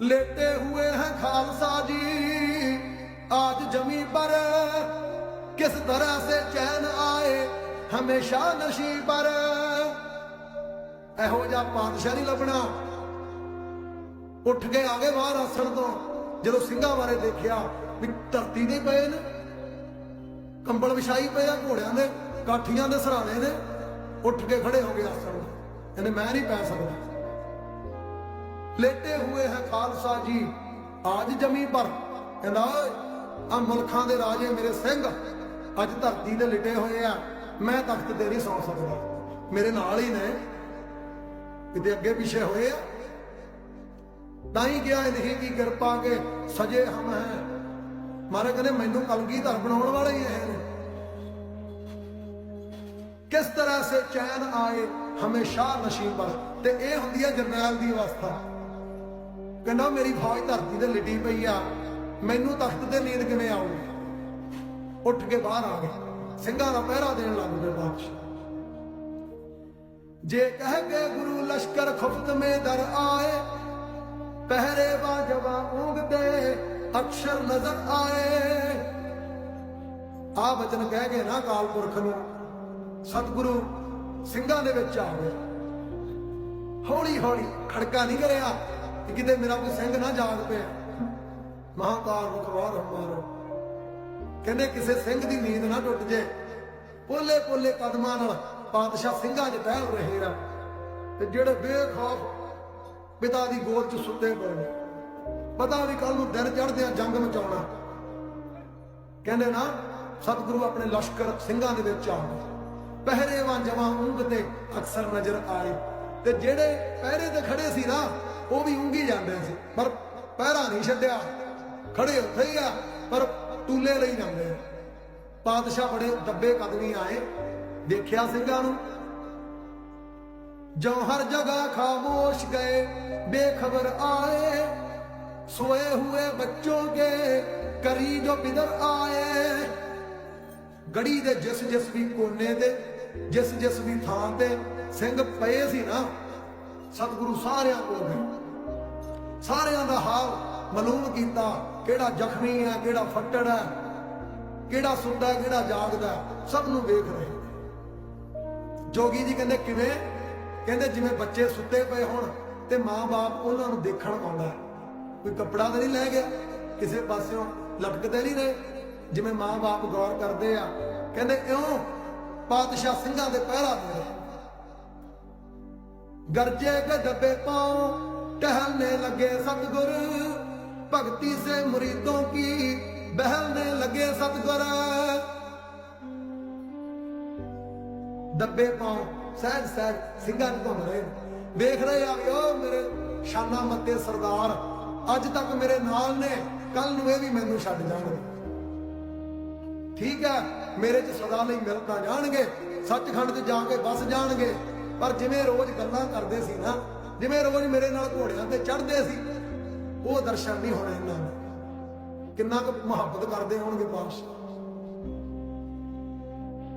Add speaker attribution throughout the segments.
Speaker 1: लेटे हुए हैं खालसा जी आज जमी पर किस तरह से चैन आए हमेशा नशी पर ਇਹੋ ਜਿਹਾ ਪਾਤਸ਼ਾਹ ਨਹੀਂ ਲੱਭਣਾ ਉੱਠ ਕੇ ਆ ਗਏ ਬਾਹਰ ਆਸਣ ਤੋਂ ਜਦੋਂ ਸਿੰਘਾਂ ਬਾਰੇ ਦੇਖਿਆ ਵੀ ਧਰਤੀ ਦੇ ਪਏ ਨੇ ਕੰਬਲ ਵਿਛਾਈ ਪਏ ਆ ਘੋੜਿਆਂ ਦੇ ਕਾਠੀਆਂ ਦੇ ਸਰਾਣੇ ਨੇ ਉੱਠ ਕੇ ਖੜੇ ਹੋ ਗਏ ਆਸਣ ਤੋਂ ਕਹਿੰਦੇ ਮੈਂ ਨਹੀਂ ਪੈ ਸਕਦਾ ਲੇਟੇ ਹੋਏ ਹੈ ਖਾਲਸਾ ਜੀ। ਆਜ ਜਮੀ ਪਰ ਕਹਿੰਦਾ ਆ ਮੁਲਕਾਂ ਦੇ ਰਾਜੇ ਮੇਰੇ ਸਿੰਘ, ਅੱਜ ਧਰਤੀ ਦੇ ਲਿਟੇ ਹੋਏ ਆ। ਮੈਂ ਤਖਤ ਤੇ ਨਹੀਂ ਸੌ ਸਕਦਾ। ਮੇਰੇ ਨਾਲ ਹੀ ਨੇ। ਕਿਤੇ ਅੱਗੇ ਪਿੱਛੇ ਹੋਏ ਆ। ਤਾਂ ਹੀ ਗਿਆ ਨਹੀਂ ਕੀ ਕਿਰਪਾ ਕੇ ਸਜੇ ਹਮ ਹੈ। ਮਾਰੇ ਕਹਿੰਦੇ, ਮੈਨੂੰ ਕਲਗੀਧਰ ਬਣਾਉਣ ਵਾਲੇ ਹੀ ਇਹ ਨੇ। ਕਿਸ ਤਰ੍ਹਾਂ ਸੇ ਚੈਨ ਆਏ, ਹਮੇਸ਼ਾ ਨਸ਼ੀਬ ਪਰ ਤੇ ਇਹ ਹੁੰਦੀ ਹੈ ਜਰਨੈਲ ਦੀ ਅਵਸਥਾ। ਕਹਿੰਦਾ ਮੇਰੀ ਫੌਜ ਧਰਤੀ ਤੇ ਲਿਟੀ ਪਈ ਆ। ਮੈਨੂੰ ਤਖਤ ਤੇ ਨੀਂਦ ਕਿਵੇਂ ਆਊਗੀ ਉੱਠ ਕੇ ਬਾਹਰ ਆ ਗਿਆ। ਸਿੰਘਾਂ ਦਾ ਪਹਿਰਾ ਦੇਣ ਲੱਗ ਪਏ ਬਾਦਸ਼ਾਹ ਜੇ ਕਹਿ ਕੇ ਗੁਰੂ ਲਸ਼ਕਰ ਖੁਫਤ ਮੇ ਦਰ ਆਏ, ਪਹਿਰੇ ਬਾਜਵਾ ਉਂਗਦੇ, ਅਕਸ਼ਰ ਨਜ਼ਰ ਆਏ। ਆ ਬਚਨ ਕਹਿ ਕੇ ਨਾ ਕਾਲ ਪੁਰਖ ਨੂੰ, ਸਤਿਗੁਰੂ ਸਿੰਘਾਂ ਦੇ ਵਿੱਚ ਆ ਗਿਆ। ਹੌਲੀ ਹੌਲੀ ਖੜਕਾ ਨਹੀਂ ਕਰਿਆ ਕਿ ਕਿਤੇ ਮੇਰਾ ਕੋਈ ਸਿੰਘ ਨਾ ਜਾਗ ਪਿਆ। ਮਹਾਕਾਲ ਮੁਖਵਾਰ ਹਮਾਰੋ ਕਹਿੰਦੇ ਕਿਸੇ ਸਿੰਘ ਦੀ ਨੀਂਦ ਨਾ ਟੁੱਟ ਜੇ। ਪੋਲੇ ਪੋਲੇ ਕਦਮਾਂ ਨਾਲ ਪਾਤਸ਼ਾਹ ਸਿੰਘਾਂ 'ਚ ਟਹਿਲ ਰਹੇ ਆ। ਤੇ ਜਿਹੜੇ ਬੇਖੌਫ ਪਿਤਾ ਦੀ ਗੋਦ 'ਚ ਸੁੱਤੇ ਪਏ ਨੇ। ਪਤਾ ਵੀ ਕੱਲ ਨੂੰ ਦਿਨ ਚੜ੍ਹਦਿਆਂ ਜੰਗ ਮਚਾਉਣਾ। ਕਹਿੰਦੇ ਨਾ, ਸਤਿਗੁਰੂ ਆਪਣੇ ਲਸ਼ਕਰ ਸਿੰਘਾਂ ਦੇ ਵਿੱਚ ਆ ਗਏ ਪਹਿਰੇਵਾਂ ਜਵਾਂ ਉਂਗ ਤੇ ਅਕਸਰ ਨਜ਼ਰ ਆਏ। ਤੇ ਜਿਹੜੇ ਪਹਿਰੇ ਤੇ ਖੜੇ ਸੀ ਨਾ ਉਹ ਵੀ ਉਂਗੀ ਜਾਂਦੇ ਸੀ, ਪਰ ਪਹਿਰਾ ਨਹੀਂ ਛੱਡਿਆ। ਖੜੇ ਉੱਥੇ ਹੀ ਆ, ਪਰ ਤੂਲੇ ਲਈ ਜਾਂਦੇ ਪਾਦਸ਼ਾਹ ਬੜੇ ਦੱਬੇ ਕਦਮੀ ਆਏ, ਦੇਖਿਆ ਸਿੰਘਾਂ ਨੂੰ। ਜੋ ਹਰ ਜਗ੍ਹਾ ਖਾਮੋਸ਼ ਗਏ, ਬੇਖਬਰ ਆਏ। ਸੋਏ ਹੋਏ ਬੱਚੋਂ ਕੇ ਕਰੀ ਜੋ ਬਿਦਰ ਆਏ। ਗੜੀ ਦੇ ਜਿਸ ਜਿਸ ਵੀ ਕੋਨੇ ਤੇ, ਜਿਸ ਜਿਸ ਵੀ ਥਾਂ ਤੇ ਸਿੰਘ ਪਏ ਸੀ ਨਾ, ਸਤਿਗੁਰੂ ਸਾਰਿਆਂ ਕੋਲ ਗਏ। ਸਾਰਿਆਂ ਦਾ ਹਾਲ ਮਾਲੂਮ ਕੀਤਾ ਕਿਹੜਾ ਜ਼ਖਮੀ ਹੈ ਕਿਹੜਾ ਫੱਟੜ ਹੈ ਕਿਹੜਾ ਸੁੱਤਾ ਹੈ, ਕਿਹੜਾ ਜਾਗਦਾ ਸਭ ਨੂੰ ਵੇਖ ਰਹੇ ਜੋਗੀ ਜੀ ਕਹਿੰਦੇ ਕਿਵੇਂ? ਕਹਿੰਦੇ ਜਿਵੇਂ ਬੱਚੇ ਸੁੱਤੇ ਪਏ ਹੋਣ ਤੇ ਮਾਂ-ਬਾਪ ਉਹਨਾਂ ਨੂੰ ਦੇਖਣ ਆਉਂਦਾ ਕੋਈ ਕੱਪੜਾ ਤਾਂ ਨਹੀਂ ਲੈ ਗਿਆ ਕਿਸੇ ਪਾਸਿਓਂ ਲਟਕਦੇ ਨਹੀਂ ਰਹੇ। ਜਿਵੇਂ ਮਾਂ-ਬਾਪ ਗੌਰ ਕਰਦੇ ਆ ਕਹਿੰਦੇ ਇਉਂ ਪਾਤਸ਼ਾਹ ਸਿੰਘਾਂ ਦੇ ਪਹਿਰਾ ਦੇ ਰਹੇ ਗਰਜੇ ਕੇ ਦੱਬੇ ਪਾਉ टहलने लगे सतगुर भक्ति से मुरीदों की बहलने लगे सतगुर ਦੱਬੇ ਪਾਉ ਸਹਿਜ ਸਹਿਜ ਸਿੰਘਾਂ ਨੂੰ ਘੁੰਮ ਰਹੇ ਨੇ। ਵੇਖ ਰਹੇ ਆ ਵੀ ਉਹ ਮੇਰੇ ਸ਼ਾਨਾ ਮੱਤੇ ਸਰਦਾਰ ਅੱਜ ਤੱਕ ਮੇਰੇ ਨਾਲ ਨੇ ਕੱਲ ਨੂੰ ਇਹ ਵੀ ਮੈਨੂੰ ਛੱਡ ਜਾਣਗੇ ਠੀਕ ਹੈ ਮੇਰੇ ਚ ਸਦਾ ਲਈ ਮਿਲ ਤਾਂ ਜਾਣਗੇ ਸੱਚਖੰਡ ਤੇ ਜਾ ਕੇ ਬਸ ਜਾਣਗੇ ਪਰ ਜਿਵੇਂ ਰੋਜ਼ ਗੱਲਾਂ ਕਰਦੇ ਸੀ ਨਾ ਜਿਵੇਂ ਰੋਜ਼ ਮੇਰੇ ਨਾਲ ਘੋੜਿਆਂ ਤੇ ਚੜ੍ਹਦੇ ਸੀ, ਉਹ ਦਰਸ਼ਨ ਨਹੀਂ ਹੋਣੇ ਇਹਨਾਂ ਨੂੰ। ਕਿੰਨਾ ਕੁ ਮੁਹੱਬਤ ਕਰਦੇ ਹੋਣਗੇ ਪਾਤਸ਼ਾਹ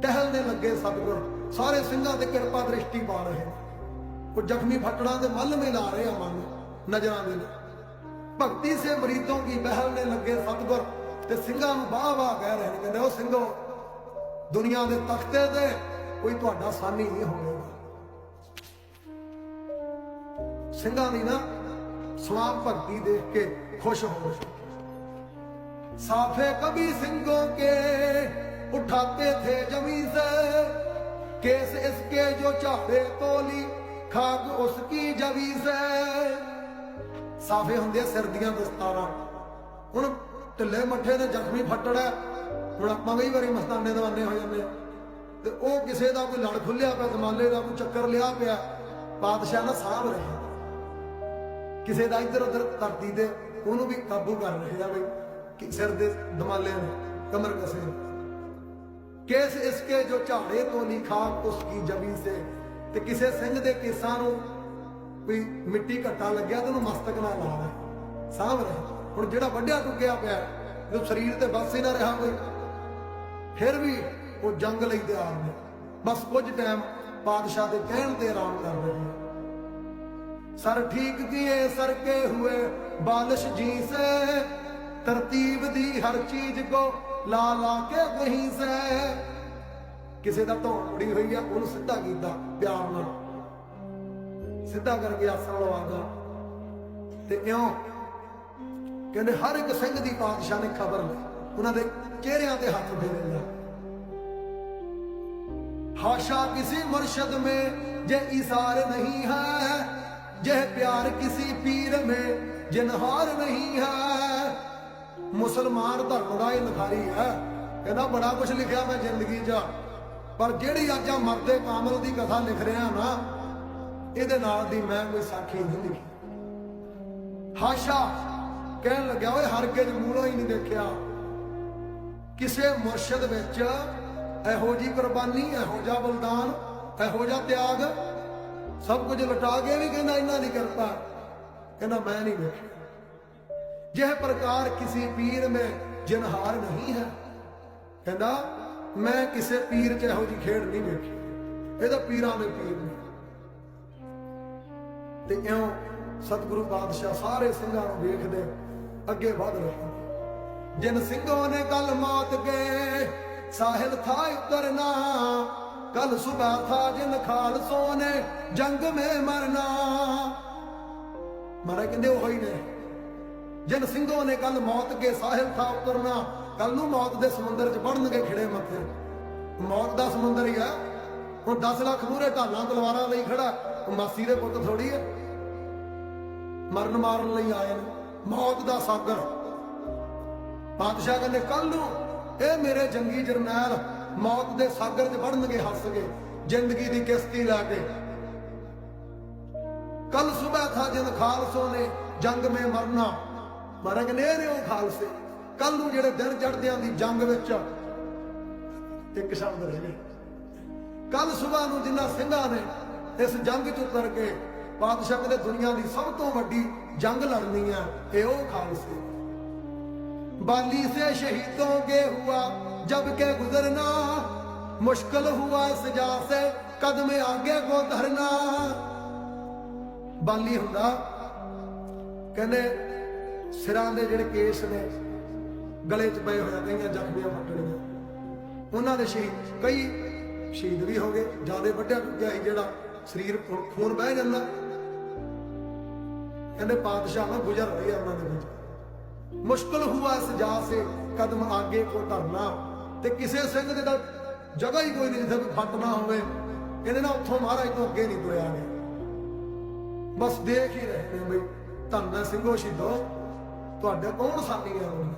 Speaker 1: ਟਹਿਲਨੇ ਲੱਗੇ ਸਤਿਗੁਰ, ਸਾਰੇ ਸਿੰਘਾਂ ਤੇ ਕਿਰਪਾ ਦ੍ਰਿਸ਼ਟੀ ਪਾ ਰਹੇ। ਨੇ। ਉਹ ਜ਼ਖਮੀ ਫਟੜਾਂ ਦੇ ਮੱਲ ਮਿਲਾ ਰਹੇ ਆ ਮਨ, ਨਜ਼ਰਾਂ ਦੇ ਨਾਲ ਭਗਤੀ ਸੇ ਮਰੀਦੋਂ ਕੀ ਬਹਿਲਨੇ ਲੱਗੇ ਸਤਿਗੁਰ ਤੇ ਸਿੰਘਾਂ ਨੂੰ ਵਾਹ ਵਾਹ ਕਹਿ ਰਹੇ ਨੇ, ਕਹਿੰਦੇ ਉਹ ਸਿੰਘੋ, ਦੁਨੀਆ ਦੇ ਤਖਤੇ ਤੇ ਕੋਈ ਤੁਹਾਡਾ ਸਾਨੀ ਨਹੀਂ ਹੋਵੇਗਾ। ਸਿੰਘਾਂ ਦੀ ਨਾ ਸਵਾਮ ਭਗਤੀ ਦੇਖ ਕੇ ਖੁਸ਼ ਹੋ साफे कभी सिंगों के उठाते थे जमी से केस इसके जो चाहे तोली खाक उसकी जवी से ਸਾਫੇ ਹੁੰਦੇ ਆ ਸਿਰ ਦੀਆਂ ਦਸਤਾਰਾਂ ਹੁਣ ਢਿੱਲੇ ਮੱਠੇ ਦੇ ਜ਼ਖਮੀ ਫੱਟੜ ਹੈ ਹੁਣ ਆਪਾਂ ਕਈ ਵਾਰੀ ਮਸਤਾਨੇ ਦਵਾਨੇ ਹੋ ਜਾਂਦੇ ਆ ਤੇ ਉਹ ਕਿਸੇ ਦਾ ਕੋਈ ਲੜ ਖੁੱਲਿਆ ਪਿਆ ਦਮਾਲੇ ਦਾ ਕੋਈ ਚੱਕਰ ਲਿਆ ਪਿਆ ਬਾਦਸ਼ਾਹ ਨਾ ਸਾਹਬ ਰਹੇ ਕਿਸੇ ਦਾ ਇੱਧਰ ਉੱਧਰ ਧਰਤੀ ਤੇ ਉਹਨੂੰ ਵੀ ਕਾਬੂ ਕਰ ਰਹੇ ਆ ਬਈ ਕਿ ਸਿਰ ਦੇ ਦਮਾਲੇ ਨੇ, ਕਮਰ ਕਸੇ ਕੇਸ ਇਸਕੇ ਜੋ ਝਾੜੇ ਤੋਂ ਨਹੀਂ ਖਾਕ ਉਸਕੀ ਜਬੀ ਸੇ। ਤੇ ਕਿਸੇ ਸਿੰਘ ਦੇ ਕੇਸਾਂ ਨੂੰ ਕੋਈ ਮਿੱਟੀ ਘੱਟਾ ਲੱਗਿਆ ਤੇ ਉਹਨੂੰ ਮਸਤਕ ਨਾਲ ਲਾ ਰਿਹਾ ਸਾਂਭ ਰਹੇ ਹੁਣ ਜਿਹੜਾ ਵੱਡਿਆ ਟੁੱਕਿਆ ਪਿਆ ਜੋ ਸਰੀਰ ਤੇ ਬਸ ਹੀ ਨਾ ਰਿਹਾ ਕੋਈ, ਫਿਰ ਵੀ ਉਹ ਜੰਗ ਲਈ ਤਿਆਰ ਨੇ। ਬਸ ਕੁਝ ਟਾਈਮ ਪਾਦਸ਼ਾਹ ਦੇ ਕਹਿਣ ਤੇ ਆਰਾਮ ਕਰ ਰਹੇ ਨੇ। सर ठीक किए सर के हुए बालिश जी से तरतीब दी हर चीज को ला ला के वहीं से ਕਿਸੇ ਦਾ ਢੋਣ ਮੁੜੀ ਹੋਈ ਆ ਉਹਨੂੰ ਸਿੱਧਾ ਕੀਤਾ ਪਿਆਰ ਨਾਲ ਸਿੱਧਾ ਕਰਕੇ ਆਸਣ ਲਵਾਗਾ ਤੇ ਇਉਂ ਕਹਿੰਦੇ ਹਰ ਇੱਕ ਸਿੰਘ ਦੀ ਪਾਤਸ਼ਾਹ ਨੇ ਖਬਰ ਲਈ ਉਹਨਾਂ ਦੇ ਚਿਹਰਿਆਂ ਤੇ ਹੱਥ ਫੇਰੇ ਲਿਆ हाशा किसी मुर्शद में जे इसार नहीं है जे प्यार किसी पीर में जिनहार नहीं है ਮੁਸਲਮਾਨ ਧਰਮ ਦਾ ਇਹ ਲਿਖਾਰੀ ਹੈ ਕਹਿੰਦਾ ਬੜਾ ਕੁਝ ਲਿਖਿਆ ਮੈਂ ਜ਼ਿੰਦਗੀ 'ਚ ਪਰ ਜਿਹੜੀ ਅੱਜ ਆ ਮਰਦੇ ਕਾਮਲ ਦੀ ਕਥਾ ਲਿਖ ਰਿਹਾ ਨਾ ਇਹਦੇ ਨਾਲ ਦੀ ਮੈਂ ਕੋਈ ਸਾਖੀ ਨਹੀਂ ਲਿਖੀ ਹਾਸ਼ਾ ਕਹਿਣ ਲੱਗਿਆ ਓਏ ਹਰਗਿਜ਼ ਮੂਲੋਂ ਹੀ ਨਹੀਂ ਦੇਖਿਆ ਕਿਸੇ ਮੁਰਸ਼ਿਦ ਵਿੱਚ ਇਹੋ ਜੀ ਕੁਰਬਾਨੀ ਇਹੋ ਜਿਹਾ ਬਲਿਦਾਨ ਇਹੋ ਜਿਹਾ ਤਿਆਗ ਸਭ ਕੁਝ ਲਟਾ ਕੇ ਵੀ ਕਹਿੰਦਾ ਇਹਨਾਂ ਦੀ ਕਿਰਪਾ। ਕਹਿੰਦਾ ਮੈਂ ਨਹੀਂ ਵੇਖਿਆ। ਜਿਹ ਪ੍ਰਕਾਰ ਕਿਸੇ ਪੀਰ ਮੇ ਜਿਨਹਾਰ ਨਹੀਂ ਹੈ। ਕਹਿੰਦਾ, ਮੈਂ ਕਿਸੇ ਪੀਰ ਚ ਇਹੋ ਜੀ ਖੇਡ ਨਹੀਂ ਵੇਖੀ। ਇਹਦਾ ਪੀਰਾਂ ਦੇ ਪੀਰ ਨੇ। ਤੇ ਇਉਂ ਸਤਿਗੁਰੂ ਪਾਤਸ਼ਾਹ ਸਾਰੇ ਸਿੰਘਾਂ ਨੂੰ ਵੇਖਦੇ, ਅੱਗੇ ਵਧ ਰਹੇ ਜਿਨ ਸਿੰਘੋਂ ਨੇ ਗੱਲ ਮਾਤ ਕੇ, ਸਾਹਿਲ ਥਾ ਉਤਰਨਾ ਕੱਲ ਸੁਬਾ ਥਾ ਜਿਨ ਖਾਲਸੋਂ ਨੇ ਜੰਗ ਮੇ ਮਰਨਾ। ਮਾਰਾ ਕਹਿੰਦੇ ਉਹ ਹੀ ਨੇ। ਜਿਨ ਸਿੰਘੋਂ ਨੇ ਕੱਲ ਮੌਤ ਕੇ ਸਾਹਿਲ ਥਾ ਉਤਰਨਾ, ਕੱਲ ਨੂੰ ਮੌਤ ਦੇ ਸਮੁੰਦਰ 'ਚ ਵੜਨਗੇ ਖਿੜੇ ਮੱਥੇ। ਮੌਤ ਦਾ ਸਮੁੰਦਰ ਹੀ ਆ। ਹੁਣ 10 ਲੱਖ ਮੂਰੇ ਢਾਲਾਂ ਤਲਵਾਰਾਂ ਲਈ ਖੜਾ ਮਾਸੀ ਦੇ ਪੁੱਤ ਥੋੜੀ ਹੈ ਮਰਨ ਮਾਰਨ ਲਈ ਆਏ ਨੇ। ਮੌਤ ਦਾ ਸਾਗਰ। ਪਾਤਸ਼ਾਹ ਕਹਿੰਦੇ, ਕੱਲ ਨੂੰ ਇਹ ਮੇਰੇ ਜੰਗੀ ਜਰਨੈਲ ਮੌਤ ਦੇ ਸਾਗਰ 'ਚ ਵੜਨਗੇ ਹੱਸ ਕੇ ਜ਼ਿੰਦਗੀ ਦੀ ਕਿਸ਼ਤੀ ਲਾ ਕੇ। ਕੱਲ ਸਵੇਰ ਥਾ ਜਨ ਖਾਲਸੋਂ ਨੇ ਜੰਗ ਮੇ ਮਰਨਾ, ਮਰਗ ਨੇ ਉਹ ਖਾਲਸੇ। ਕੱਲ ਨੂੰ ਜਿਹੜੇ ਦਿਨ ਚੜਦਿਆਂ ਦੀ ਜੰਗ ਵਿੱਚ ਇੱਕ ਸ਼ਬਦ ਰਹਿ ਗਏ। ਕੱਲ ਸਵੇਰ ਨੂੰ ਜਿੰਨਾ ਸਿੰਘਾਂ ਨੇ ਇਸ ਜੰਗ 'ਚ ਉਤਰ ਕੇ ਬਾਦਸ਼ਾਹ ਕਹਿੰਦੇ ਦੁਨੀਆ ਦੀ ਸਭ ਤੋਂ ਵੱਡੀ ਜੰਗ ਲੜਨੀ ਆ, ਇਹ ਉਹ ਖਾਲਸੇ। बाली से शहीदों के हुआ जब के गुजरना मुश्किल हुआ सजा से कदम आगे को धरना ਬਾਲੀ ਹੁੰਦਾ ਕਹਿੰਦੇ ਸਿਰਾਂ ਦੇ ਜਿਹੜੇ ਕੇਸ ਨੇ ਗਲੇ 'ਚ ਪਏ ਹੋਏ ਆ, ਕਈਆਂ ਜ਼ਖਮੀਆਂ ਫੱਟਣੀਆਂ ਉਹਨਾਂ ਦੇ ਸ਼ਹੀਦ ਕਈ ਸ਼ਹੀਦ ਵੀ ਹੋ ਗਏ ਜਿਆਦੇ ਵੱਡਿਆ ਟੁੱਟਿਆ ਸੀ ਜਿਹੜਾ ਸਰੀਰ ਖੂਨ- ਖੂਨ ਬਹਿ ਜਾਂਦਾ ਕਹਿੰਦੇ ਪਾਤਸ਼ਾਹ ਨਾਲ ਗੁਜ਼ਰ ਰਹੀ ਆ ਉਹਨਾਂ ਦੇ ਵਿੱਚ ਮੁਸ਼ਕਲ ਹੁਆ ਸਜਾ ਸੇ, ਕਦਮ ਆਗੇ ਕੋ ਧਰਨਾ। ਤੇ ਕਿਸੇ ਸਿੰਘ ਦੇ ਤਾਂ ਜਗ੍ਹਾ ਹੀ ਕੋਈ ਨਹੀਂ ਜਿੱਥੇ ਕੋਈ ਫੱਟ ਨਾ ਹੋਵੇ। ਕਹਿੰਦੇ ਨਾ, ਉੱਥੋਂ ਮਹਾਰਾਜ ਤੋਂ ਅੱਗੇ ਨਹੀਂ ਤੁਰਿਆ ਗਿਆ। ਬਸ ਦੇਖ ਹੀ ਰਹੇ ਨੇ ਬਈ, ਧੰਨਾ ਸਿੰਘੋ ਸ਼ਹੀਦੋ, ਤੁਹਾਡਾ ਕੌਣ ਸਾਥੀ ਹੈ ਹੁਣ